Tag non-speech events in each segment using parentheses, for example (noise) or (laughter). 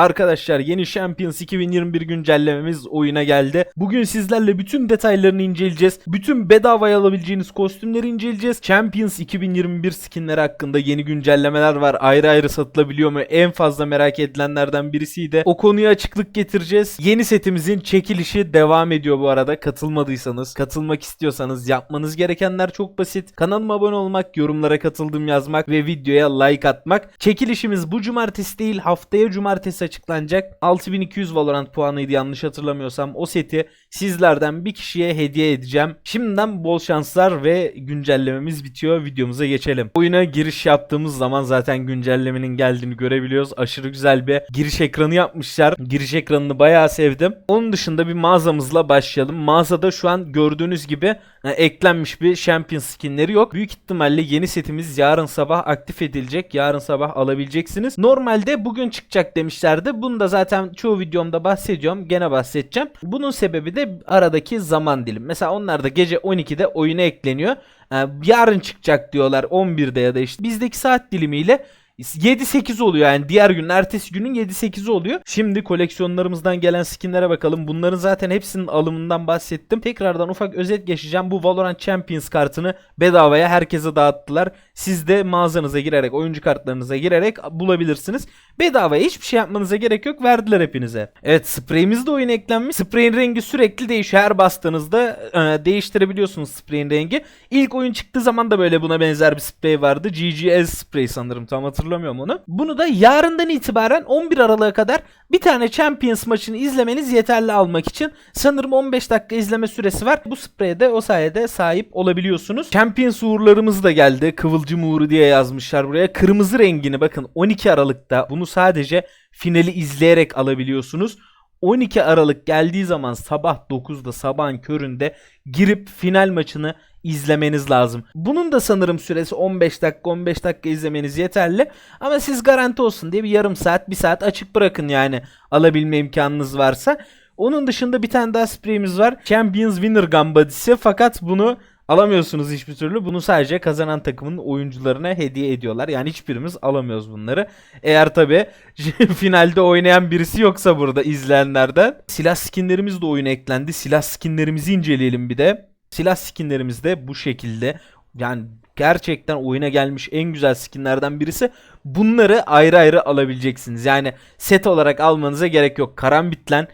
Arkadaşlar yeni Champions 2021 güncellememiz oyuna geldi. Bugün sizlerle bütün detaylarını inceleyeceğiz. Bütün bedavaya alabileceğiniz kostümleri inceleyeceğiz. Champions 2021 skinleri hakkında yeni güncellemeler var. Ayrı ayrı satılabiliyor mu? En fazla merak edilenlerden birisiydi. O konuya açıklık getireceğiz. Yeni setimizin çekilişi devam ediyor bu arada. Katılmadıysanız, katılmak istiyorsanız yapmanız gerekenler çok basit. Kanalıma abone olmak, yorumlara katıldım yazmak ve videoya like atmak. Çekilişimiz bu cumartesi değil haftaya cumartesi açıklanacak. 6200 Valorant puanıydı yanlış hatırlamıyorsam. O seti sizlerden bir kişiye hediye edeceğim. Şimdiden bol şanslar ve güncellememiz bitiyor. Videomuza geçelim. Oyuna giriş yaptığımız zaman zaten güncellemenin geldiğini görebiliyoruz. Aşırı güzel bir giriş ekranı yapmışlar. Giriş ekranını bayağı sevdim. Onun dışında bir mağazamızla başlayalım. Mağazada şu an gördüğünüz gibi e, eklenmiş bir Champion skinleri yok. Büyük ihtimalle yeni setimiz yarın sabah aktif edilecek. Yarın sabah alabileceksiniz. Normalde bugün çıkacak demişlerdi. Bunu da zaten çoğu videomda bahsediyorum. Gene bahsedeceğim. Bunun sebebi de aradaki zaman dilim. Mesela onlar da gece 12'de oyuna ekleniyor. E, yarın çıkacak diyorlar 11'de ya da işte bizdeki saat dilimiyle 7-8 oluyor yani diğer gün ertesi günün 7-8'i oluyor. Şimdi koleksiyonlarımızdan gelen skinlere bakalım. Bunların zaten hepsinin alımından bahsettim. Tekrardan ufak özet geçeceğim. Bu Valorant Champions kartını bedavaya herkese dağıttılar. Siz de mağazanıza girerek, oyuncu kartlarınıza girerek bulabilirsiniz. Bedavaya hiçbir şey yapmanıza gerek yok. Verdiler hepinize. Evet spreyimiz de oyuna eklenmiş. Spreyin rengi sürekli değişiyor. Her bastığınızda e, değiştirebiliyorsunuz spreyin rengi. İlk oyun çıktığı zaman da böyle buna benzer bir sprey vardı. GGS sprey sanırım tam hatırlamıyorum onu. Bunu da yarından itibaren 11 Aralık'a kadar bir tane Champions maçını izlemeniz yeterli almak için. Sanırım 15 dakika izleme süresi var. Bu spreye de o sayede sahip olabiliyorsunuz. Champions uğurlarımız da geldi. Kıvılcım uğuru diye yazmışlar buraya. Kırmızı rengini bakın 12 Aralık'ta bunu sadece finali izleyerek alabiliyorsunuz. 12 Aralık geldiği zaman sabah 9'da sabahın köründe girip final maçını izlemeniz lazım. Bunun da sanırım süresi 15 dakika 15 dakika izlemeniz yeterli. Ama siz garanti olsun diye bir yarım saat bir saat açık bırakın yani alabilme imkanınız varsa. Onun dışında bir tane daha spreyimiz var. Champions Winner Gun Body'si fakat bunu alamıyorsunuz hiçbir türlü. Bunu sadece kazanan takımın oyuncularına hediye ediyorlar. Yani hiçbirimiz alamıyoruz bunları. Eğer tabi (laughs) finalde oynayan birisi yoksa burada izleyenlerden. Silah skinlerimiz de oyuna eklendi. Silah skinlerimizi inceleyelim bir de. Silah skinlerimiz de bu şekilde. Yani gerçekten oyuna gelmiş en güzel skinlerden birisi. Bunları ayrı ayrı alabileceksiniz. Yani set olarak almanıza gerek yok. Karambitlen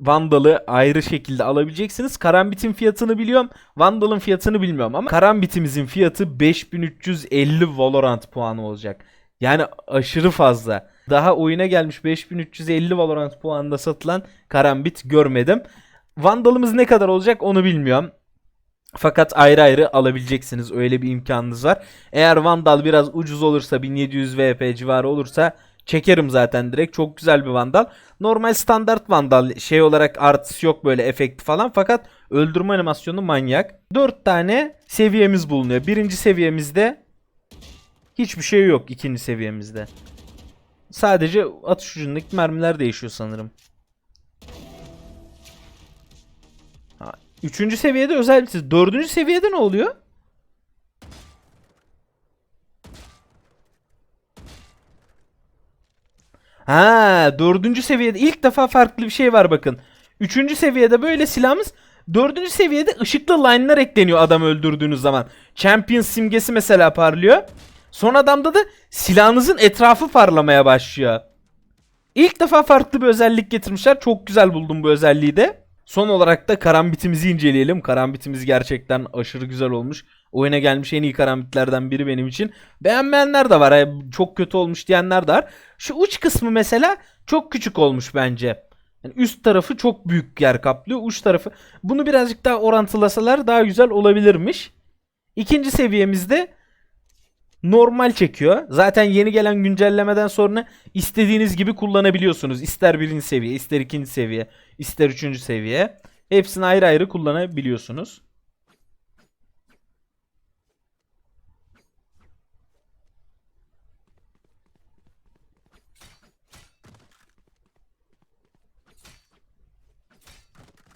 Vandal'ı ayrı şekilde alabileceksiniz. Karambit'in fiyatını biliyorum. Vandal'ın fiyatını bilmiyorum ama Karambit'imizin fiyatı 5350 Valorant puanı olacak. Yani aşırı fazla. Daha oyuna gelmiş 5350 Valorant puanında satılan Karambit görmedim. Vandal'ımız ne kadar olacak onu bilmiyorum. Fakat ayrı ayrı alabileceksiniz. Öyle bir imkanınız var. Eğer Vandal biraz ucuz olursa 1700 VP civarı olursa çekerim zaten direkt. Çok güzel bir Vandal. Normal standart Vandal şey olarak artısı yok böyle efekti falan. Fakat öldürme animasyonu manyak. 4 tane seviyemiz bulunuyor. Birinci seviyemizde hiçbir şey yok ikinci seviyemizde. Sadece atış ucundaki mermiler değişiyor sanırım. Ha, Üçüncü seviyede özel bir Dördüncü seviyede ne oluyor? Ha, dördüncü seviyede ilk defa farklı bir şey var bakın. Üçüncü seviyede böyle silahımız. Dördüncü seviyede ışıklı line'lar ekleniyor adam öldürdüğünüz zaman. Champion simgesi mesela parlıyor. Son adamda da silahınızın etrafı parlamaya başlıyor. İlk defa farklı bir özellik getirmişler. Çok güzel buldum bu özelliği de. Son olarak da karambitimizi inceleyelim. Karambitimiz gerçekten aşırı güzel olmuş. Oyuna gelmiş en iyi karambitlerden biri benim için. Beğenmeyenler de var. Çok kötü olmuş diyenler de var. Şu uç kısmı mesela çok küçük olmuş bence. Yani üst tarafı çok büyük yer kaplıyor. Uç tarafı. Bunu birazcık daha orantılasalar daha güzel olabilirmiş. İkinci seviyemizde normal çekiyor. Zaten yeni gelen güncellemeden sonra istediğiniz gibi kullanabiliyorsunuz. İster birinci seviye, ister ikinci seviye, ister üçüncü seviye. Hepsini ayrı ayrı kullanabiliyorsunuz.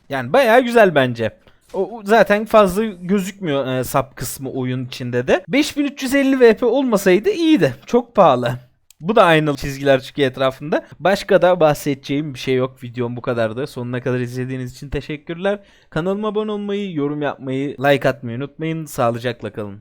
Yani bayağı güzel bence. O zaten fazla gözükmüyor e, sap kısmı oyun içinde de. 5350 VP olmasaydı iyiydi. Çok pahalı. Bu da aynı çizgiler çıkıyor etrafında. Başka da bahsedeceğim bir şey yok. Videom bu kadardı. Sonuna kadar izlediğiniz için teşekkürler. Kanalıma abone olmayı, yorum yapmayı, like atmayı unutmayın. Sağlıcakla kalın.